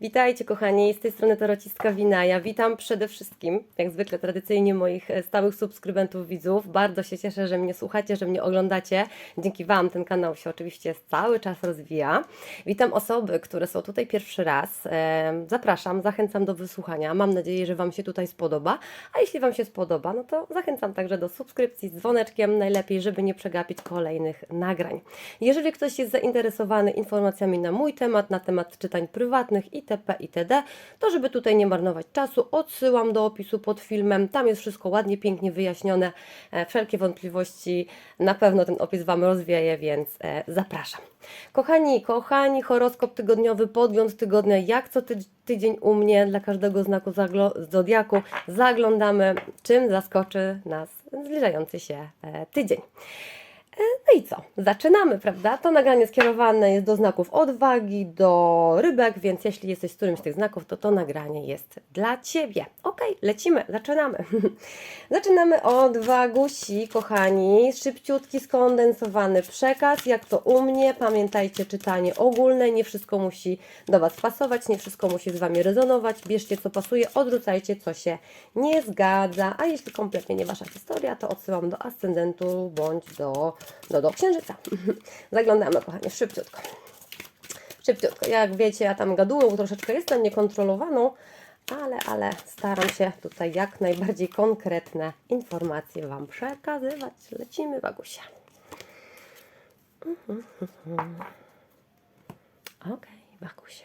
Witajcie kochani, z tej strony Tarocistka Wina. Ja witam przede wszystkim, jak zwykle tradycyjnie moich e, stałych subskrybentów, widzów. Bardzo się cieszę, że mnie słuchacie, że mnie oglądacie. Dzięki Wam ten kanał się oczywiście cały czas rozwija. Witam osoby, które są tutaj pierwszy raz. E, Zapraszam, zachęcam do wysłuchania. Mam nadzieję, że Wam się tutaj spodoba. A jeśli Wam się spodoba, no to zachęcam także do subskrypcji z dzwoneczkiem, najlepiej, żeby nie przegapić kolejnych nagrań. Jeżeli ktoś jest zainteresowany informacjami na mój temat, na temat czytań prywatnych itp. itd., to żeby tutaj nie marnować czasu, odsyłam do opisu pod filmem. Tam jest wszystko ładnie, pięknie wyjaśnione. E, Wszelkie wątpliwości na pewno ten opis Wam rozwieje, więc e, zapraszam. Kochani, kochani, horoskop tygodniowy, podgląd tygodnia, jak co ty tydzień u mnie dla każdego znaku zodiaku. Zaglądamy, czym zaskoczy nas zbliżający się e, tydzień. No i co? Zaczynamy, prawda? To nagranie skierowane jest do znaków odwagi, do rybek, więc jeśli jesteś z którymś z tych znaków, to to nagranie jest dla Ciebie. Ok, lecimy, zaczynamy. zaczynamy od wagusi, kochani. Szybciutki, skondensowany przekaz, jak to u mnie. Pamiętajcie, czytanie ogólne, nie wszystko musi do Was pasować, nie wszystko musi z Wami rezonować. Bierzcie co pasuje, odrzucajcie co się nie zgadza. A jeśli kompletnie nie Wasza historia, to odsyłam do ascendentu bądź do, do, do księżyca. Zaglądamy, kochani, szybciutko. Szybciutko. Jak wiecie, ja tam gadułą troszeczkę jestem niekontrolowaną, ale, ale staram się tutaj jak najbardziej konkretne informacje Wam przekazywać. Lecimy, Wagusia. Okej, Wagusie.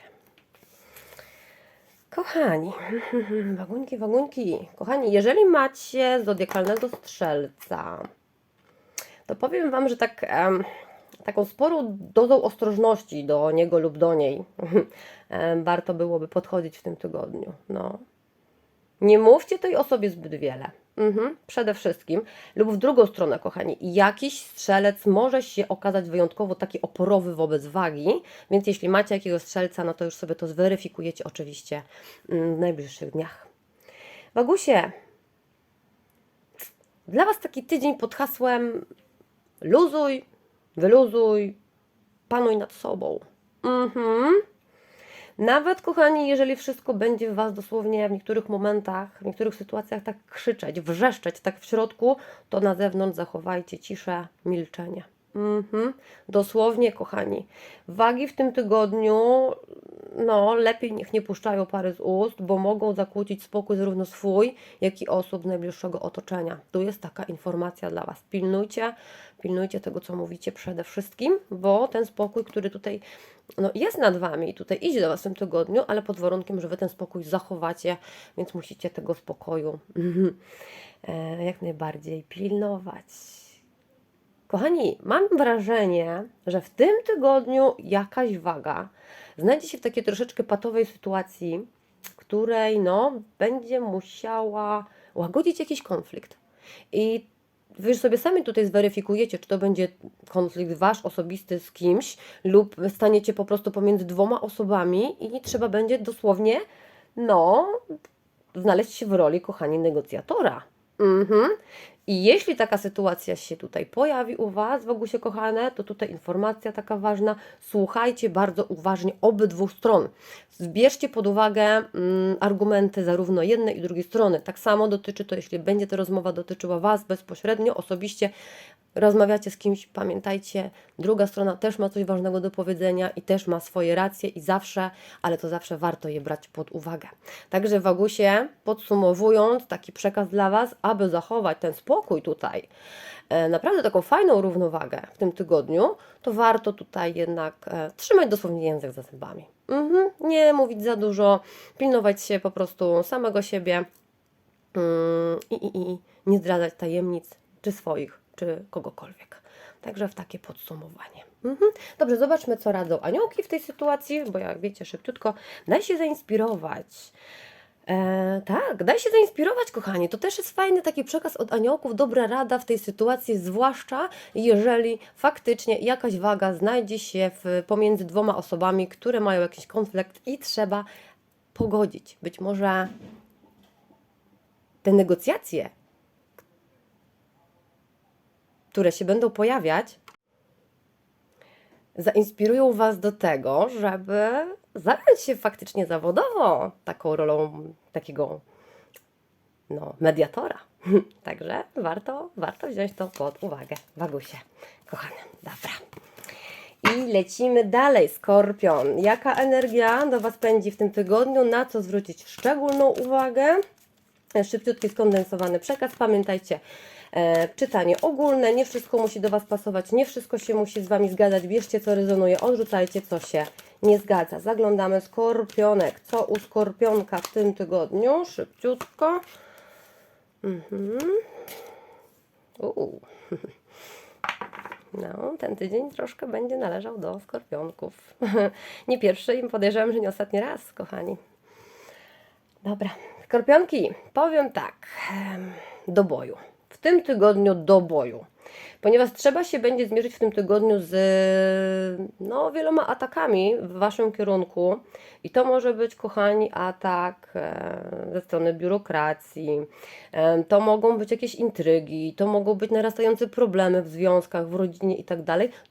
Kochani, wagunki, wagunki. Kochani, jeżeli macie zodiakalnego strzelca, to powiem Wam, że tak, taką sporą dozą ostrożności do niego lub do niej warto byłoby podchodzić w tym tygodniu. No. Nie mówcie tej osobie zbyt wiele. Mhm, przede wszystkim. Lub w drugą stronę, kochani, jakiś strzelec może się okazać wyjątkowo taki oporowy wobec wagi, więc jeśli macie jakiegoś strzelca, no to już sobie to zweryfikujecie oczywiście mm, w najbliższych dniach. Wagusie, dla Was taki tydzień pod hasłem luzuj, wyluzuj, panuj nad sobą. Mhm. Nawet, kochani, jeżeli wszystko będzie w Was dosłownie w niektórych momentach, w niektórych sytuacjach tak krzyczeć, wrzeszczeć tak w środku, to na zewnątrz zachowajcie ciszę, milczenie. Mhm. Dosłownie, kochani. Wagi w tym tygodniu, no, lepiej niech nie puszczają pary z ust, bo mogą zakłócić spokój zarówno swój, jak i osób z najbliższego otoczenia. Tu jest taka informacja dla Was. Pilnujcie, pilnujcie tego, co mówicie przede wszystkim, bo ten spokój, który tutaj no, jest nad Wami tutaj idzie do Was w tym tygodniu, ale pod warunkiem, że Wy ten spokój zachowacie, więc musicie tego spokoju e, jak najbardziej pilnować. Kochani, mam wrażenie, że w tym tygodniu jakaś waga znajdzie się w takiej troszeczkę patowej sytuacji, której no, będzie musiała łagodzić jakiś konflikt. I wy już sobie sami tutaj zweryfikujecie, czy to będzie konflikt wasz osobisty z kimś, lub staniecie po prostu pomiędzy dwoma osobami i trzeba będzie dosłownie, no, znaleźć się w roli, kochani, negocjatora. Mhm. I jeśli taka sytuacja się tutaj pojawi u Was, Wogusie kochane, to tutaj informacja taka ważna. Słuchajcie bardzo uważnie obydwu stron. Zbierzcie pod uwagę mm, argumenty zarówno jednej i drugiej strony. Tak samo dotyczy to, jeśli będzie ta rozmowa dotyczyła Was bezpośrednio, osobiście rozmawiacie z kimś, pamiętajcie, druga strona też ma coś ważnego do powiedzenia i też ma swoje racje i zawsze, ale to zawsze warto je brać pod uwagę. Także Wagusie, podsumowując, taki przekaz dla Was, aby zachować ten spokój tutaj, e, naprawdę taką fajną równowagę w tym tygodniu, to warto tutaj jednak e, trzymać dosłownie język za zębami. Mhm, nie mówić za dużo, pilnować się po prostu samego siebie mm, i, i, i nie zdradzać tajemnic, czy swoich, czy kogokolwiek. Także w takie podsumowanie. Mhm. Dobrze, zobaczmy, co radzą aniołki w tej sytuacji, bo jak wiecie, szybciutko, daj się zainspirować. E, tak, daj się zainspirować, kochani. To też jest fajny taki przekaz od aniołków, dobra rada w tej sytuacji, zwłaszcza jeżeli faktycznie jakaś waga znajdzie się w, pomiędzy dwoma osobami, które mają jakiś konflikt i trzeba pogodzić. Być może te negocjacje, które się będą pojawiać, zainspirują Was do tego, żeby zająć się faktycznie zawodowo taką rolą takiego no, mediatora. Także warto, warto wziąć to pod uwagę. Wagusie, kochane, dobra. I lecimy dalej. Skorpion. Jaka energia do Was pędzi w tym tygodniu? Na co zwrócić szczególną uwagę? Szybciutki, skondensowany przekaz. Pamiętajcie, czytanie ogólne. Nie wszystko musi do Was pasować, nie wszystko się musi z Wami zgadzać. Bierzcie, co rezonuje, odrzucajcie, co się nie zgadza. Zaglądamy skorpionek. Co u skorpionka w tym tygodniu? Szybciutko. Mhm. Uuu. No, ten tydzień troszkę będzie należał do skorpionków. nie pierwszy i podejrzewam, że nie ostatni raz, kochani. Dobra, skorpionki, powiem tak, do boju. Tym tygodniu do boju. Ponieważ trzeba się będzie zmierzyć w tym tygodniu z no, wieloma atakami w Waszym kierunku. I to może być, kochani, atak e, ze strony biurokracji, e, to mogą być jakieś intrygi, to mogą być narastające problemy w związkach, w rodzinie i tak.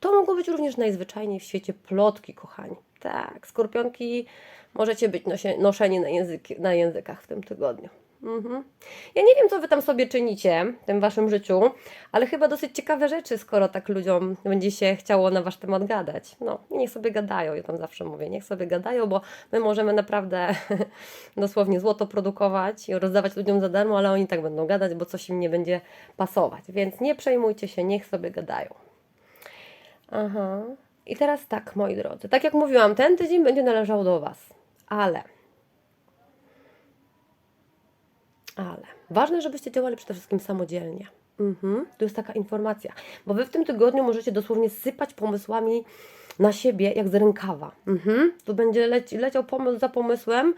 To mogą być również najzwyczajniej w świecie plotki, kochani. Tak, skorpionki możecie być noszeni na, języki, na językach w tym tygodniu. Mhm. Ja nie wiem, co wy tam sobie czynicie w tym waszym życiu, ale chyba dosyć ciekawe rzeczy, skoro tak ludziom będzie się chciało na wasz temat gadać. No, niech sobie gadają, ja tam zawsze mówię, niech sobie gadają, bo my możemy naprawdę dosłownie złoto produkować i rozdawać ludziom za darmo, ale oni tak będą gadać, bo coś im nie będzie pasować. Więc nie przejmujcie się, niech sobie gadają. Aha. I teraz tak, moi drodzy, tak jak mówiłam, ten tydzień będzie należał do was, ale Ale ważne, żebyście działali przede wszystkim samodzielnie. Mhm. Jest taka informacja, bo wy w tym tygodniu możecie dosłownie sypać pomysłami na siebie jak z rękawa. Mhm. Tu będzie leci, leciał pomysł za pomysłem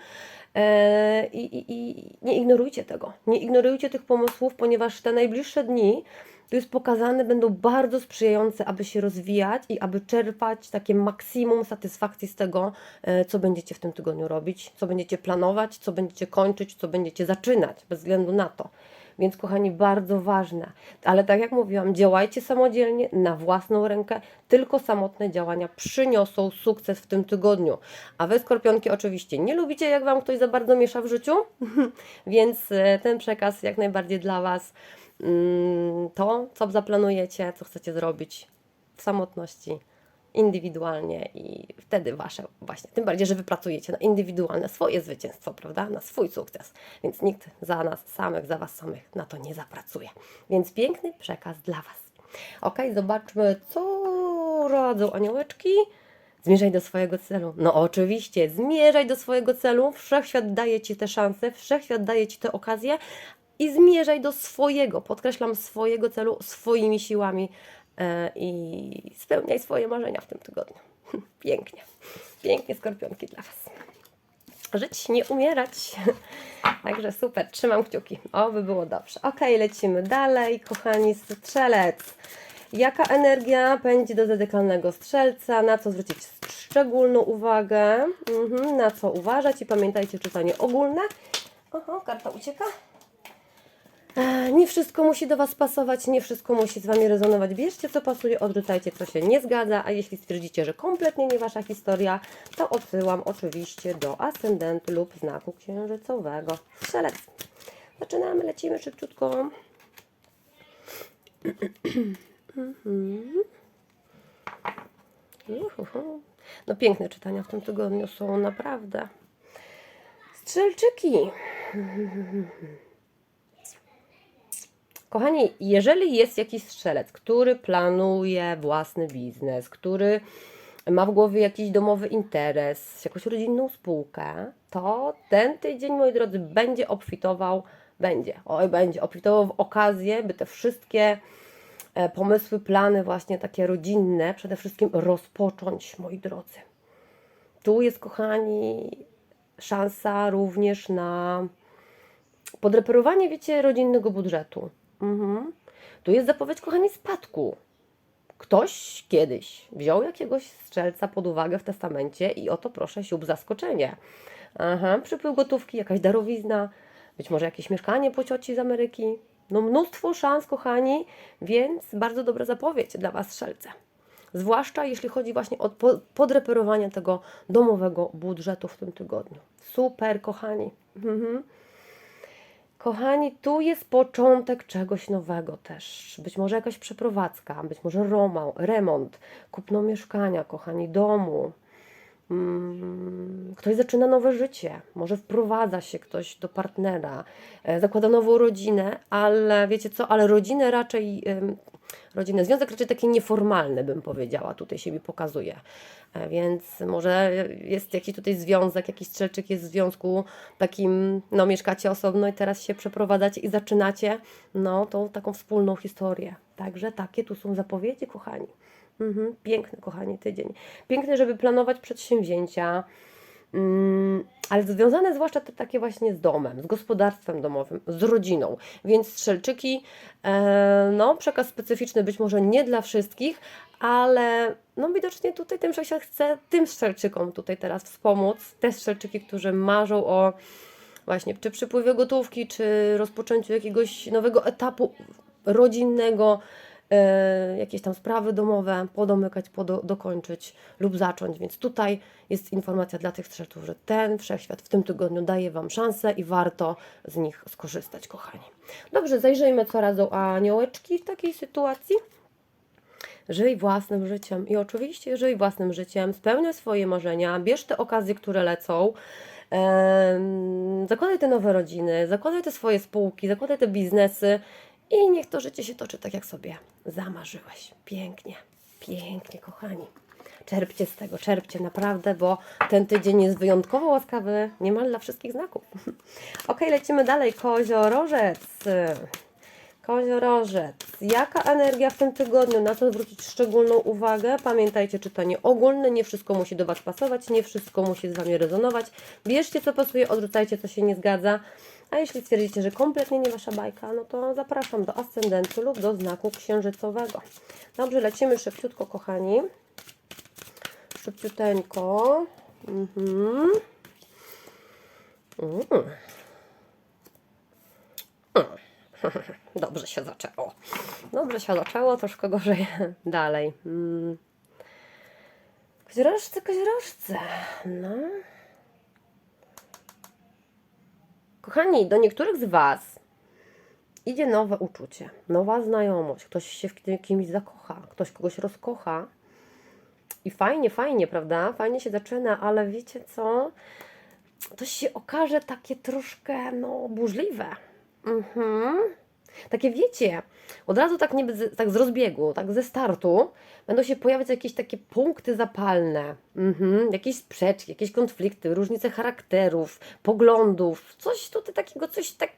i, i, i nie ignorujcie tego. Nie ignorujcie tych pomysłów, ponieważ te najbliższe dni tu jest pokazane, będą bardzo sprzyjające, aby się rozwijać i aby czerpać takie maksimum satysfakcji z tego, e, co będziecie w tym tygodniu robić, co będziecie planować, co będziecie kończyć, co będziecie zaczynać, bez względu na to. Więc, kochani, bardzo ważne. Ale tak jak mówiłam, działajcie samodzielnie, na własną rękę. Tylko samotne działania przyniosą sukces w tym tygodniu. A wy, skorpionki, oczywiście nie lubicie, jak wam ktoś za bardzo miesza w życiu, więc e, ten przekaz jak najbardziej dla was mm, to, co zaplanujecie, co chcecie zrobić w samotności, indywidualnie i wtedy wasze właśnie, tym bardziej, że wy pracujecie na indywidualne swoje zwycięstwo, prawda, na swój sukces, więc nikt za nas samych, za was samych na to nie zapracuje. Więc piękny przekaz dla was. Ok, zobaczmy, co radzą aniołeczki. Zmierzaj do swojego celu. No oczywiście, zmierzaj do swojego celu. Wszechświat daje Ci te szanse, wszechświat daje Ci te okazje i zmierzaj do swojego, podkreślam, swojego celu swoimi siłami i spełniaj swoje marzenia w tym tygodniu. Pięknie, pięknie skorpionki dla Was. Żyć, nie umierać. Także super, trzymam kciuki. O, by było dobrze. Ok, lecimy dalej, kochani, strzelec. Jaka energia pędzi do zadykalnego strzelca? Na co zwrócić szczególną uwagę? Mhm, na co uważać? I pamiętajcie, czytanie ogólne. Oho, karta ucieka. E, Nie wszystko musi do Was pasować, nie wszystko musi z Wami rezonować. Bierzcie co pasuje, odrzucajcie co się nie zgadza, a jeśli stwierdzicie, że kompletnie nie Wasza historia, to odsyłam oczywiście do ascendentu lub znaku księżycowego. Strzelec. Zaczynamy, lecimy szybciutko. No piękne czytania w tym tygodniu są naprawdę. Strzelczyki. Kochani, jeżeli jest jakiś strzelec, który planuje własny biznes, który ma w głowie jakiś domowy interes, jakąś rodzinną spółkę, to ten tydzień, moi drodzy, będzie obfitował, będzie, oj, będzie obfitował w okazję, by te wszystkie e, pomysły, plany właśnie takie rodzinne przede wszystkim rozpocząć, moi drodzy. Tu jest, kochani, szansa również na podreperowanie, wiecie, rodzinnego budżetu. Mhm. Tu jest zapowiedź, kochani, spadku. Ktoś kiedyś wziął jakiegoś strzelca pod uwagę w testamencie i oto proszę siób zaskoczenie. Aha, przypływ gotówki, jakaś darowizna, być może jakieś mieszkanie po cioci z Ameryki. No mnóstwo szans, kochani, więc bardzo dobra zapowiedź dla Was, strzelce. Zwłaszcza jeśli chodzi właśnie o po- podreperowanie tego domowego budżetu w tym tygodniu. Super, kochani. Mhm. Kochani, tu jest początek czegoś nowego też. Być może jakaś przeprowadzka, być może roma, remont, kupno mieszkania, kochani, domu. Mm, Ktoś zaczyna nowe życie, może wprowadza się ktoś do partnera, e, zakłada nową rodzinę, ale wiecie co, ale rodzinę raczej, em, rodzinę, związek raczej taki nieformalny bym powiedziała, tutaj się mi pokazuje. E, Więc może jest jakiś tutaj związek, jakiś strzelczyk jest w związku takim, no mieszkacie osobno i teraz się przeprowadzacie i zaczynacie, no tą taką wspólną historię. Także takie tu są zapowiedzi, kochani. Mhm, piękny, kochani, tydzień. Piękny, żeby planować przedsięwzięcia, ale związane zwłaszcza te takie właśnie z domem, z gospodarstwem domowym, z rodziną. Więc strzelczyki, e, no przekaz specyficzny być może nie dla wszystkich, ale no widocznie tutaj tym wszechświat chce tym strzelczykom tutaj teraz wspomóc. Te strzelczyki, którzy marzą o właśnie czy przypływie gotówki, czy rozpoczęciu jakiegoś nowego etapu rodzinnego, jakieś tam sprawy domowe podomykać, podo, dokończyć lub zacząć. Więc tutaj jest informacja dla tych strzelców, że ten wszechświat w tym tygodniu daje Wam szansę i warto z nich skorzystać, kochani. Dobrze, zajrzyjmy, co radzą aniołeczki w takiej sytuacji. Żyj własnym życiem i oczywiście żyj własnym życiem, spełniaj swoje marzenia, bierz te okazje, które lecą, zakładaj te nowe rodziny, zakładaj te swoje spółki, zakładaj te biznesy i niech to życie się toczy tak, jak sobie zamarzyłeś. Pięknie, pięknie, kochani. Czerpcie z tego, czerpcie naprawdę, bo ten tydzień jest wyjątkowo łaskawy, niemal dla wszystkich znaków. ok, lecimy dalej. Koziorożec. Koziorożec. Jaka energia w tym tygodniu? Na co zwrócić szczególną uwagę? Pamiętajcie, czytanie ogólne. Nie wszystko musi do Was pasować, nie wszystko musi z Wami rezonować. Bierzcie co pasuje, odrzucajcie co się nie zgadza. A jeśli stwierdzicie, że kompletnie nie Wasza bajka, no to zapraszam do ascendentu lub do znaku księżycowego. Dobrze, lecimy szybciutko, kochani. Szybciuteńko. Mhm. Mm. Dobrze się zaczęło. Dobrze się zaczęło, troszkę gorzej dalej. Mm. Koziorożce, koziorożce. No. Kochani, do niektórych z Was idzie nowe uczucie, nowa znajomość. Ktoś się w kimś zakocha, ktoś kogoś rozkocha. I fajnie, fajnie, prawda? Fajnie się zaczyna, ale wiecie co? To się okaże takie troszkę, no, burzliwe. Mhm. Takie wiecie, od razu tak z, tak z rozbiegu, tak ze startu będą się pojawiać jakieś takie punkty zapalne, mhm. jakieś sprzeczki, jakieś konflikty, różnice charakterów, poglądów, coś tutaj takiego, coś tak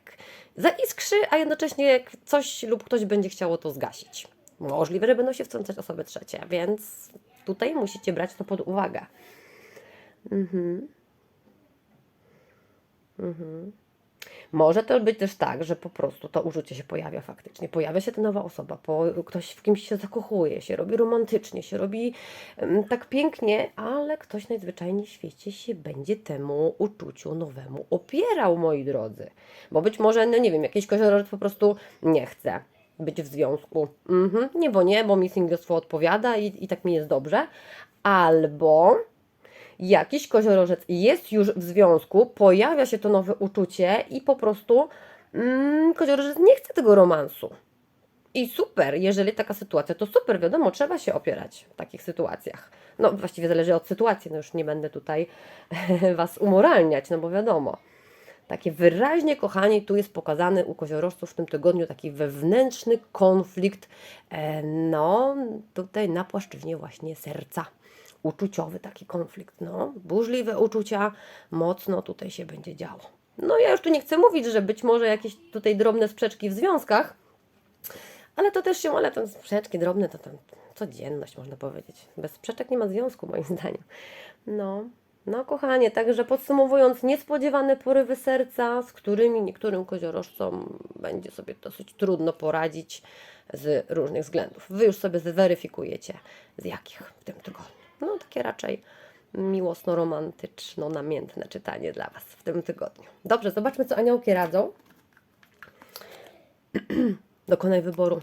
zaiskrzy, a jednocześnie coś lub ktoś będzie chciało to zgasić. Możliwe, że będą się wtrącać osoby trzecie, więc tutaj musicie brać to pod uwagę. Mhm. Mhm. Może to być też tak, że po prostu to uczucie się pojawia faktycznie. Pojawia się ta nowa osoba, po, ktoś w kimś się zakochuje, się robi romantycznie, się robi em, tak pięknie, ale ktoś najzwyczajniej w świecie się będzie temu uczuciu nowemu opierał, moi drodzy. Bo być może, no nie wiem, jakiś koziorożec po prostu nie chce być w związku. Mhm, nie, bo nie, bo mi singlestwo odpowiada i, i tak mi jest dobrze. Albo jakiś koziorożec jest już w związku, pojawia się to nowe uczucie i po prostu mm, koziorożec nie chce tego romansu. I super, jeżeli taka sytuacja, to super, wiadomo, trzeba się opierać w takich sytuacjach. No właściwie zależy od sytuacji, no już nie będę tutaj Was umoralniać, no bo wiadomo. Takie wyraźnie, kochani, tu jest pokazany u koziorożców w tym tygodniu taki wewnętrzny konflikt, e, no tutaj na płaszczyźnie właśnie serca uczuciowy taki konflikt, no, burzliwe uczucia, mocno tutaj się będzie działo. No ja już tu nie chcę mówić, że być może jakieś tutaj drobne sprzeczki w związkach, ale to też się, ale te sprzeczki drobne to tam codzienność można powiedzieć. Bez sprzeczek nie ma związku moim zdaniem. No, no kochanie, także podsumowując, niespodziewane porywy serca, z którymi niektórym koziorożcom będzie sobie dosyć trudno poradzić z różnych względów. Wy już sobie zweryfikujecie z jakich w tym tygodniu. No takie raczej miłosno-romantyczno-namiętne czytanie dla Was w tym tygodniu. Dobrze, zobaczmy co aniołki radzą. Dokonaj wyboru.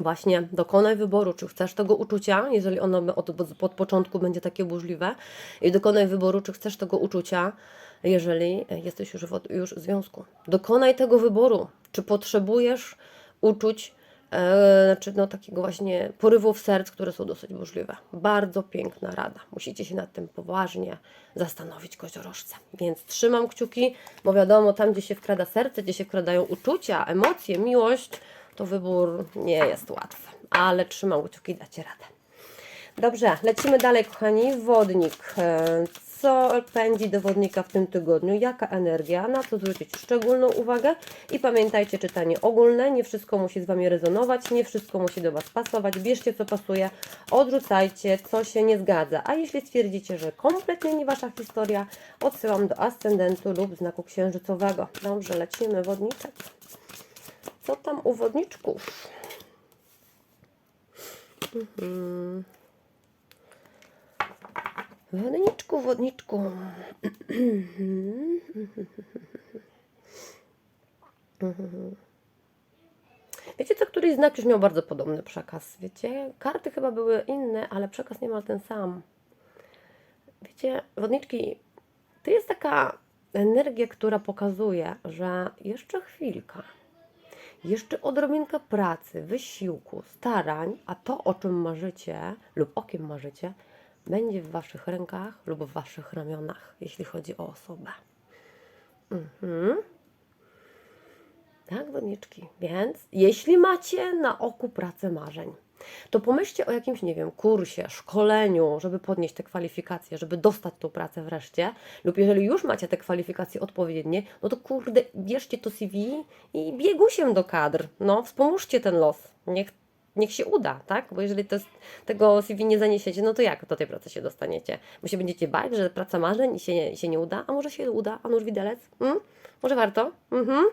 Właśnie dokonaj wyboru, czy chcesz tego uczucia, jeżeli ono od, od początku będzie takie burzliwe, i dokonaj wyboru, czy chcesz tego uczucia, jeżeli jesteś już w, już w związku. Dokonaj tego wyboru, czy potrzebujesz uczuć, znaczy no takiego właśnie porywów serc, które są dosyć burzliwe. Bardzo piękna rada. Musicie się nad tym poważnie zastanowić, koziorożce. Więc trzymam kciuki, bo wiadomo, tam gdzie się wkrada serce, gdzie się wkradają uczucia, emocje, miłość, to wybór nie jest łatwy, ale trzymam kciuki, dacie radę. Dobrze, lecimy dalej, kochani. Wodnik. Co pędzi do wodnika w tym tygodniu? Jaka energia? Na co zwrócić szczególną uwagę? I pamiętajcie, czytanie ogólne. Nie wszystko musi z Wami rezonować, nie wszystko musi do Was pasować. Bierzcie, co pasuje, odrzucajcie, co się nie zgadza. A jeśli stwierdzicie, że kompletnie nie Wasza historia, odsyłam do ascendentu lub znaku księżycowego. Dobrze, lecimy, wodniczek. Co tam u wodniczków? Mhm. Wodniczku, wodniczku. Wiecie co, któryś znak już miał bardzo podobny przekaz. Wiecie, karty chyba były inne, ale przekaz niemal ten sam. Wiecie, wodniczki, to jest taka energia, która pokazuje, że jeszcze chwilka, jeszcze odrobinka pracy, wysiłku, starań, a to, o czym marzycie lub o kim marzycie, będzie w Waszych rękach lub w Waszych ramionach, jeśli chodzi o osobę. Mhm. Tak, wodniczki. Więc jeśli macie na oku pracę marzeń, to pomyślcie o jakimś, nie wiem, kursie, szkoleniu, żeby podnieść te kwalifikacje, żeby dostać tą pracę wreszcie. Lub jeżeli już macie te kwalifikacje odpowiednie, no to kurde, bierzcie to CV i biegusiem do kadr. No, wspomóżcie ten los. Niech, niech się uda, tak? Bo jeżeli to, tego CV nie zaniesiecie, no to jak do tej pracy się dostaniecie? Bo się będziecie bać, że praca marzeń i się, nie- się nie uda, a może się uda, a nuż widelec? Mm? Może warto? Mhm.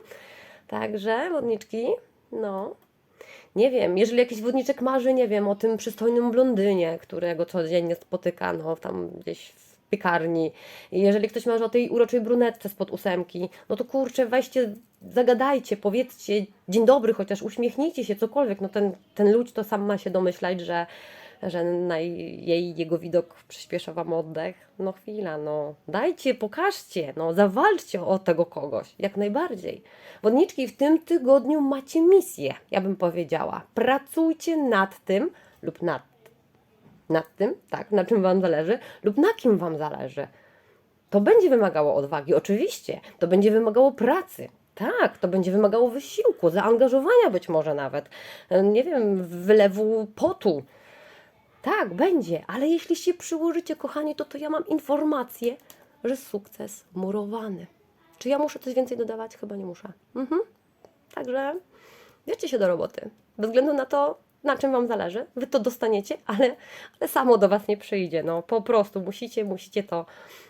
Także, wodniczki, no, nie wiem, jeżeli jakiś wodniczek marzy, nie wiem, o tym przystojnym blondynie, którego codziennie spotyka, no tam gdzieś w piekarni. Jeżeli ktoś marzy o tej uroczej brunetce spod ósemki, no to kurczę, weźcie, zagadajcie, powiedzcie dzień dobry, chociaż uśmiechnijcie się, cokolwiek. No ten, ten ludź to sam ma się domyślać, że, że na jej, jego widok przyspiesza Wam oddech. No chwila, no dajcie, pokażcie, no zawalczcie o tego kogoś, jak najbardziej. Wodniczki, w tym tygodniu macie misję, ja bym powiedziała. Pracujcie nad tym lub nad, nad tym, tak, na czym Wam zależy, lub na kim Wam zależy. To będzie wymagało odwagi, oczywiście. To będzie wymagało pracy. Tak, to będzie wymagało wysiłku, zaangażowania być może nawet. Nie wiem, wylewu potu. Tak, będzie, ale jeśli się przyłożycie, kochani, to to ja mam informację, że sukces murowany. Czy ja muszę coś więcej dodawać? Chyba nie muszę. Mhm. Także bierzcie się do roboty. Bez względu na to, na czym Wam zależy, Wy to dostaniecie, ale, ale samo do Was nie przyjdzie. No po prostu musicie, musicie to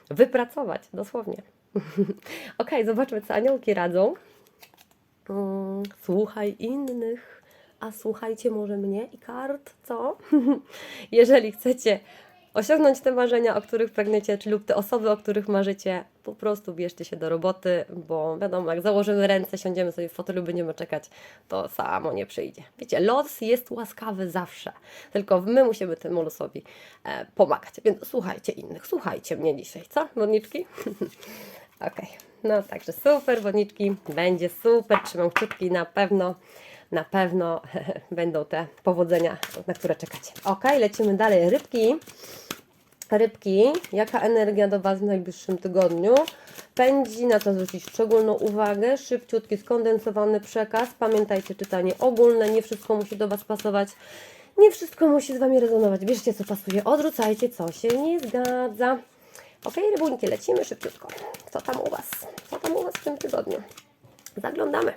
wypracować, dosłownie. ok, zobaczmy, co aniołki radzą. Mm, słuchaj innych, a słuchajcie może mnie i kart, co? Jeżeli chcecie osiągnąć te marzenia, o których pragniecie, czy lub te osoby, o których marzycie, po prostu bierzcie się do roboty, bo wiadomo, jak założymy ręce, siądziemy sobie w fotelu, będziemy czekać, to samo nie przyjdzie. Wiecie, los jest łaskawy zawsze, tylko my musimy temu losowi e, pomagać. Więc słuchajcie innych, słuchajcie mnie dzisiaj, co, wodniczki? Okej, no także super, wodniczki, będzie super, trzymam kciuki, na pewno, na pewno będą te powodzenia, na które czekacie. Okej, lecimy dalej, rybki. Rybki, jaka energia do Was w najbliższym tygodniu? Pędzi, na to zwrócić szczególną uwagę. Szybciutki, skondensowany przekaz. Pamiętajcie, czytanie ogólne, nie wszystko musi do Was pasować. Nie wszystko musi z Wami rezonować. Bierzcie, co pasuje, odrzucajcie, co się nie zgadza. Ok, rybunki, lecimy szybciutko. Co tam u Was? Co tam u Was w tym tygodniu? Zaglądamy.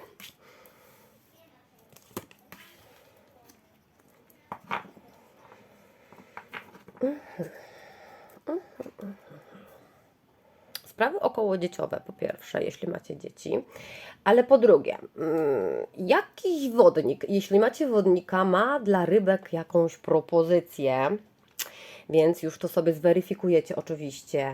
Sprawy okołodzieciowe, po pierwsze, jeśli macie dzieci, ale po drugie, mm, jakiś wodnik, jeśli macie wodnika, ma dla rybek jakąś propozycję, więc już to sobie zweryfikujecie oczywiście,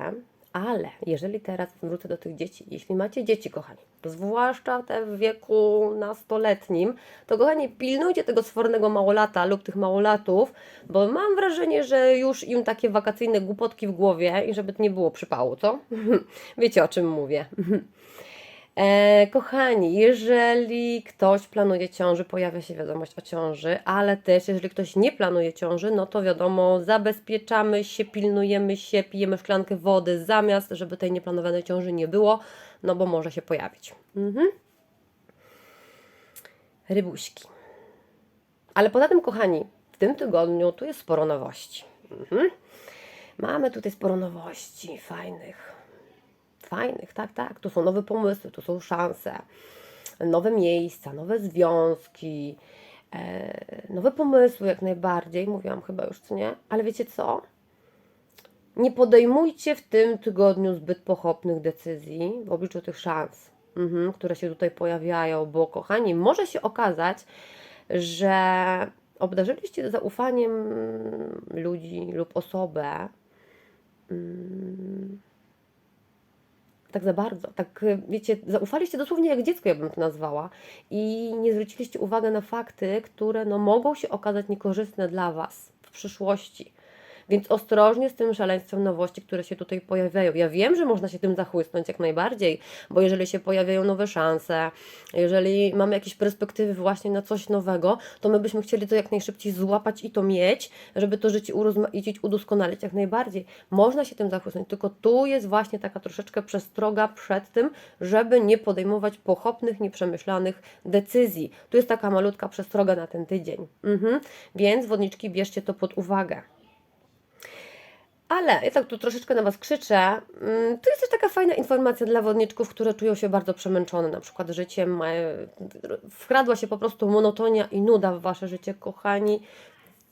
Ale jeżeli teraz wrócę do tych dzieci, jeśli macie dzieci, kochani, zwłaszcza te w wieku nastoletnim, to kochani, pilnujcie tego sfornego małolata lub tych małolatów, bo mam wrażenie, że już im takie wakacyjne głupotki w głowie i żeby to nie było przypału, co? Wiecie o czym mówię. E, kochani, jeżeli ktoś planuje ciąży, pojawia się wiadomość o ciąży, ale też jeżeli ktoś nie planuje ciąży, no to wiadomo, zabezpieczamy się, pilnujemy się, pijemy szklankę wody zamiast, żeby tej nieplanowanej ciąży nie było, no bo może się pojawić. Mhm. Rybuśki. Ale poza tym, kochani, w tym tygodniu tu jest sporo nowości. Mhm. Mamy tutaj sporo nowości fajnych fajnych, tak, tak. Tu są nowe pomysły, tu są szanse, nowe miejsca, nowe związki, e, nowe pomysły jak najbardziej. Mówiłam chyba już, co nie? Ale wiecie co? Nie podejmujcie w tym tygodniu zbyt pochopnych decyzji w obliczu tych szans, mhm, które się tutaj pojawiają, bo kochani, może się okazać, że obdarzyliście zaufaniem ludzi lub osobę, mm, tak za bardzo. Tak, y, wiecie, zaufaliście dosłownie jak dziecko, ja bym to nazwała, i nie zwróciliście uwagi na fakty, które no, mogą się okazać niekorzystne dla Was w przyszłości. Więc ostrożnie z tym szaleństwem nowości, które się tutaj pojawiają. Ja wiem, że można się tym zachłysnąć jak najbardziej, bo jeżeli się pojawiają nowe szanse, jeżeli mamy jakieś perspektywy właśnie na coś nowego, to my byśmy chcieli to jak najszybciej złapać i to mieć, żeby to życie urozmaicić, udoskonalić jak najbardziej. Można się tym zachłysnąć, tylko tu jest właśnie taka troszeczkę przestroga przed tym, żeby nie podejmować pochopnych, nieprzemyślanych decyzji. Tu jest taka malutka przestroga na ten tydzień. Mhm. Więc wodniczki, bierzcie to pod uwagę. Ale ja tak tu troszeczkę na Was krzyczę. Mm, Tu jest też taka fajna informacja dla wodniczków, które czują się bardzo przemęczone, na przykład życiem. Wkradła się po prostu monotonia i nuda w Wasze życie, kochani.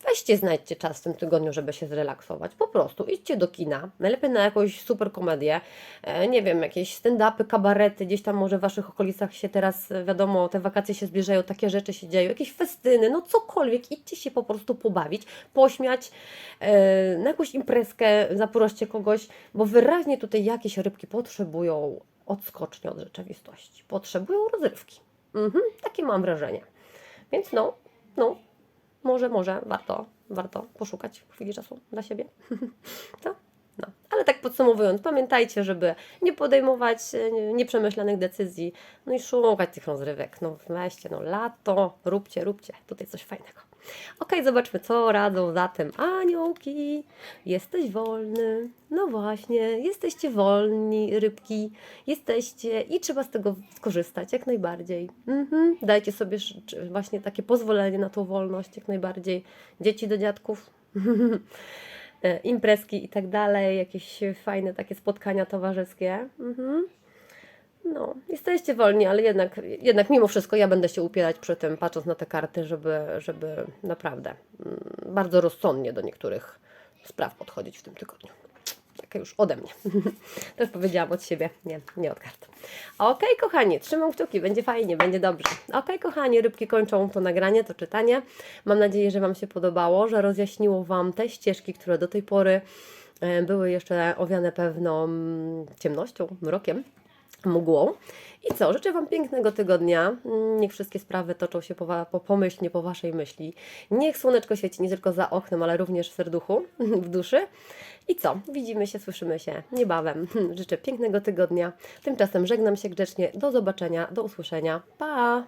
Weźcie, znajdźcie czas w tym tygodniu, żeby się zrelaksować. Po prostu idźcie do kina, najlepiej na jakąś super komedię, e, nie wiem, jakieś stand-upy, kabarety, gdzieś tam może w Waszych okolicach się teraz, e, wiadomo, te wakacje się zbliżają, takie rzeczy się dzieją, jakieś festyny, no cokolwiek, idźcie się po prostu pobawić, pośmiać, e, na jakąś imprezkę zaproście kogoś, bo wyraźnie tutaj jakieś rybki potrzebują odskoczni od rzeczywistości, potrzebują rozrywki. Mhm, takie mam wrażenie. Więc no, no, może, może warto, warto poszukać chwili czasu dla siebie. to? No. Ale tak podsumowując, pamiętajcie, żeby nie podejmować e, nie- nieprzemyślanych decyzji, no i szukać tych rozrywek. No weźcie, no lato, róbcie, róbcie, tutaj coś fajnego. Ok, zobaczmy, co radzą zatem aniołki. Jesteś wolny. No właśnie, jesteście wolni, rybki. Jesteście i trzeba z tego skorzystać jak najbardziej. Mhm. Dajcie sobie właśnie takie pozwolenie na tą wolność jak najbardziej. Dzieci do dziadków. e, imprezki i tak dalej, jakieś fajne takie spotkania towarzyskie. Mhm. No, jesteście wolni, ale jednak, jednak mimo wszystko ja będę się upierać przy tym, patrząc na te karty, żeby, żeby naprawdę mm, bardzo rozsądnie do niektórych spraw podchodzić w tym tygodniu. Takie już ode mnie. Też powiedziałam od siebie, nie, nie od kart. Okej, kochani, trzymam kciuki, będzie fajnie, będzie dobrze. Okej, kochani, rybki kończą to nagranie, to czytanie. Mam nadzieję, że Wam się podobało, że rozjaśniło Wam te ścieżki, które do tej pory e, były jeszcze owiane pewną ciemnością, mrokiem mgłą. I co? Życzę Wam pięknego tygodnia. Mm, Niech wszystkie sprawy toczą się po, po pomyślnie, po Waszej myśli. Niech słoneczko świeci nie tylko za oknem, ale również w serduchu, w duszy. I co? Widzimy się, słyszymy się niebawem. Życzę pięknego tygodnia. Tymczasem żegnam się grzecznie. Do zobaczenia, do usłyszenia. Pa!